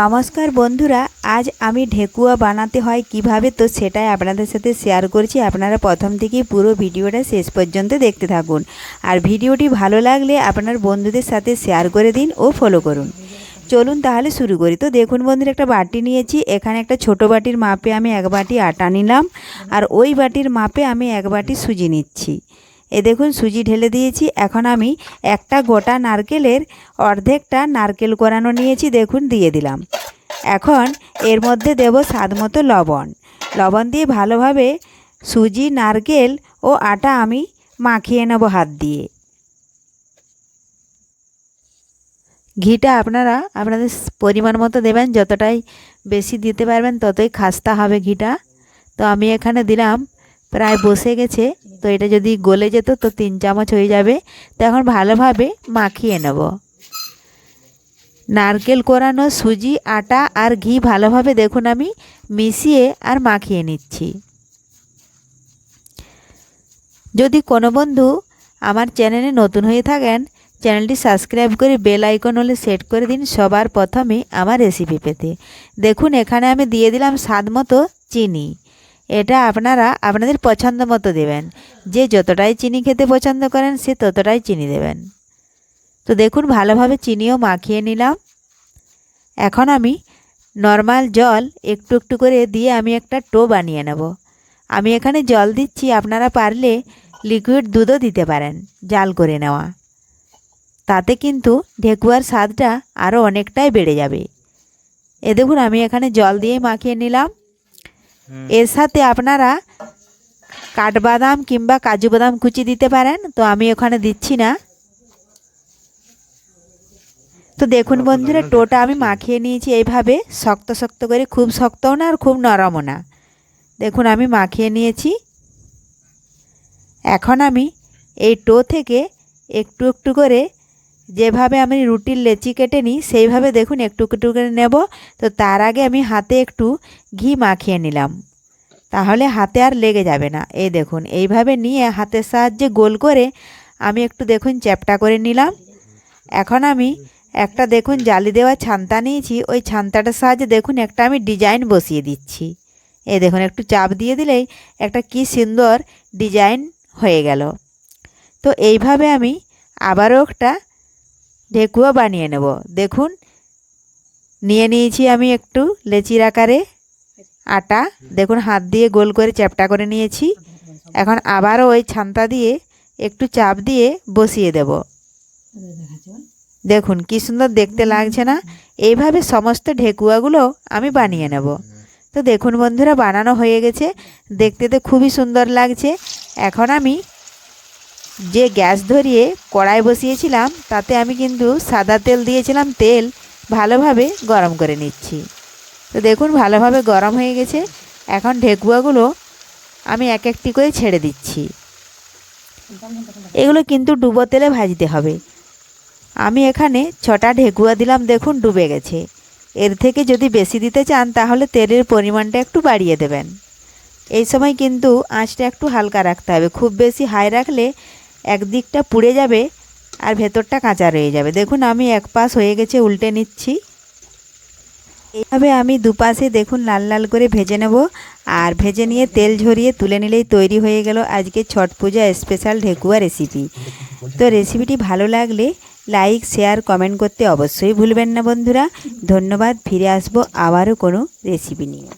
নমস্কার বন্ধুরা, আজ আমি ঢেকুয়া বানাতে হয় কীভাবে? তো সেটাই আপনাদের সাথে শেয়ার করছি। আপনারা প্রথম থেকেই পুরো ভিডিওটা শেষ পর্যন্ত দেখতে থাকুন। আর ভিডিওটি ভালো লাগলে আপনার বন্ধুদের সাথে শেয়ার করে দিন ও ফলো করুন। চলুন তাহলে শুরু করি। তো দেখুন বন্ধুরা, একটা বাটি নিয়েছি। এখানে একটা ছোট বাটির মাপে আমি এক বাটি আটা নিলাম। আর ওই বাটির মাপে আমি এক বাটি সুজি নিচ্ছি। এ দেখুন সুজি ঢেলে দিয়েছি। এখন আমি একটা গোটা নারকেলের অর্ধেকটা নারকেল কোরানো নিয়েছি, দেখুন দিয়ে দিলাম। এখন এর মধ্যে দেব স্বাদ মতো লবণ। লবণ দিয়ে ভালোভাবে সুজি, নারকেল ও আটা আমি মাখিয়ে নেব হাত দিয়ে। ঘিটা আপনারা আপনাদের পরিমাণ মতো দেবেন, যতটাই বেশি দিতে পারবেন ততই খাস্তা হবে ঘিটা। তো আমি এখানে দিলাম প্রায় বসে গেছে, তো এটা যদি গলে যেত তো তিন চামচ হয়ে যাবে। তো এখন ভালোভাবে মাখিয়ে নেব। নারকেল কোরানো সুজি, আটা আর ঘি ভালোভাবে দেখুন আমি মিশিয়ে আর মাখিয়ে নিচ্ছি। যদি কোনো বন্ধু আমার চ্যানেলে নতুন হয়ে থাকেন, চ্যানেলটি সাবস্ক্রাইব করে বেল আইকন হলে সেট করে দিন সবার প্রথমে আমার রেসিপি পেতে। দেখুন, এখানে আমি দিয়ে দিলাম স্বাদ মতো চিনি। এটা আপনারা আপনাদের পছন্দ মতো দেবেন। যে যতটাই চিনি খেতে পছন্দ করেন, সে ততটাই চিনি দেবেন। তো দেখুন, ভালোভাবে চিনিও মাখিয়ে নিলাম। এখন আমি নর্মাল জল একটু একটু করে দিয়ে আমি একটা টো বানিয়ে নেব। আমি এখানে জল দিচ্ছি, আপনারা পারলে লিকুইড দুধও দিতে পারেন, জাল করে নেওয়া। তাতে কিন্তু ঢেকুয়ার স্বাদটা আরও অনেকটাই বেড়ে যাবে। এ দেখুন, আমি এখানে জল দিয়ে মাখিয়ে নিলাম। এর সাথে আপনারা কাঠবাদাম কিংবা কাজু বাদাম কুচি দিতে পারেন তো আমি ওখানে দিচ্ছি না। তো দেখুন বন্ধুরা টোটা আমি মাখিয়ে নিয়েছি এইভাবে শক্ত শক্ত করে খুব শক্তও না আর খুব নরমও না। দেখুন আমি মাখিয়ে নিয়েছি। এখন আমি এই টো থেকে একটু একটু করে যেভাবে আমি রুটির লেচি কেটে নিই, সেইভাবে দেখুন একটু একটু করে নেব। তো তার আগে আমি হাতে একটু ঘি মাখিয়ে নিলাম। তাহলে হাতে আর লেগে যাবে না। এই দেখুন, এইভাবে নিয়ে হাতের সাহায্যে গোল করে আমি একটু দেখুন চ্যাপটা করে নিলাম। এখন আমি একটা দেখুন জালি দেওয়া ছান্তা নিয়েছি। ওই ছান্তাটার সাহায্যে দেখুন একটা আমি ডিজাইন বসিয়ে দিচ্ছি। এই দেখুন, একটু চাপ দিয়ে দিলেই একটা কি সুন্দর ডিজাইন হয়ে গেল। তো এইভাবে আমি আবারও একটা ঢেকুয়া বানিয়ে নেব। দেখুন, নিয়ে নিয়েছি আমি একটু লেচির আকারে আটা। দেখুন, হাত দিয়ে গোল করে চ্যাপটা করে নিয়েছি। এখন আবারও ওই ছান্তা দিয়ে একটু চাপ দিয়ে বসিয়ে দেব। দেখুন, কি সুন্দর দেখতে লাগছে না? এইভাবে সমস্ত ঢেকুয়াগুলো আমি বানিয়ে নেব। তো দেখুন বন্ধুরা, বানানো হয়ে গেছে। দেখতে তো খুবই সুন্দর লাগছে। এখন আমি যে গ্যাস ধরিয়ে কড়াই বসিয়েছিলাম, তাতে আমি কিন্তু সাদা তেল দিয়েছিলাম, তেল ভালোভাবে গরম করে নিচ্ছি। তো দেখুন, ভালোভাবে গরম হয়ে গেছে। এখন ঢেকুয়াগুলো আমি এক একটি করে ছেড়ে দিচ্ছি। এগুলো কিন্তু ডুবো তেলে ভাজতে হবে। আমি এখানে ছটা ঢেকুয়া দিলাম, দেখুন ডুবে গেছে। এর থেকে যদি বেশি দিতে চান, তাহলে তেলের পরিমাণটা একটু বাড়িয়ে দেবেন। এই সময় কিন্তু আঁচটা একটু হালকা রাখতে হবে। খুব বেশি হাই রাখলে একদিকটা পুড়ে যাবে আর ভেতরটা কাঁচা রয়ে যাবে। দেখুন, আমি এক পাশ হয়ে গেছে, উল্টে নিচ্ছি। এইভাবে আমি দুপাশে দেখুন, লাল লাল করে ভেজে নেব। আর ভেজে নিয়ে তেল ঝরিয়ে তুলে নিলেই তৈরি হয়ে গেল আজকে ছট পূজা স্পেশাল ঢেকুয়া রেসিপি তো রেসিপিটি ভালো লাগলে লাইক শেয়ার কমেন্ট করতে অবশ্যই ভুলবেন না বন্ধুরা। ধন্যবাদ, ফিরে আসব আবারও কোনো রেসিপি নিয়ে।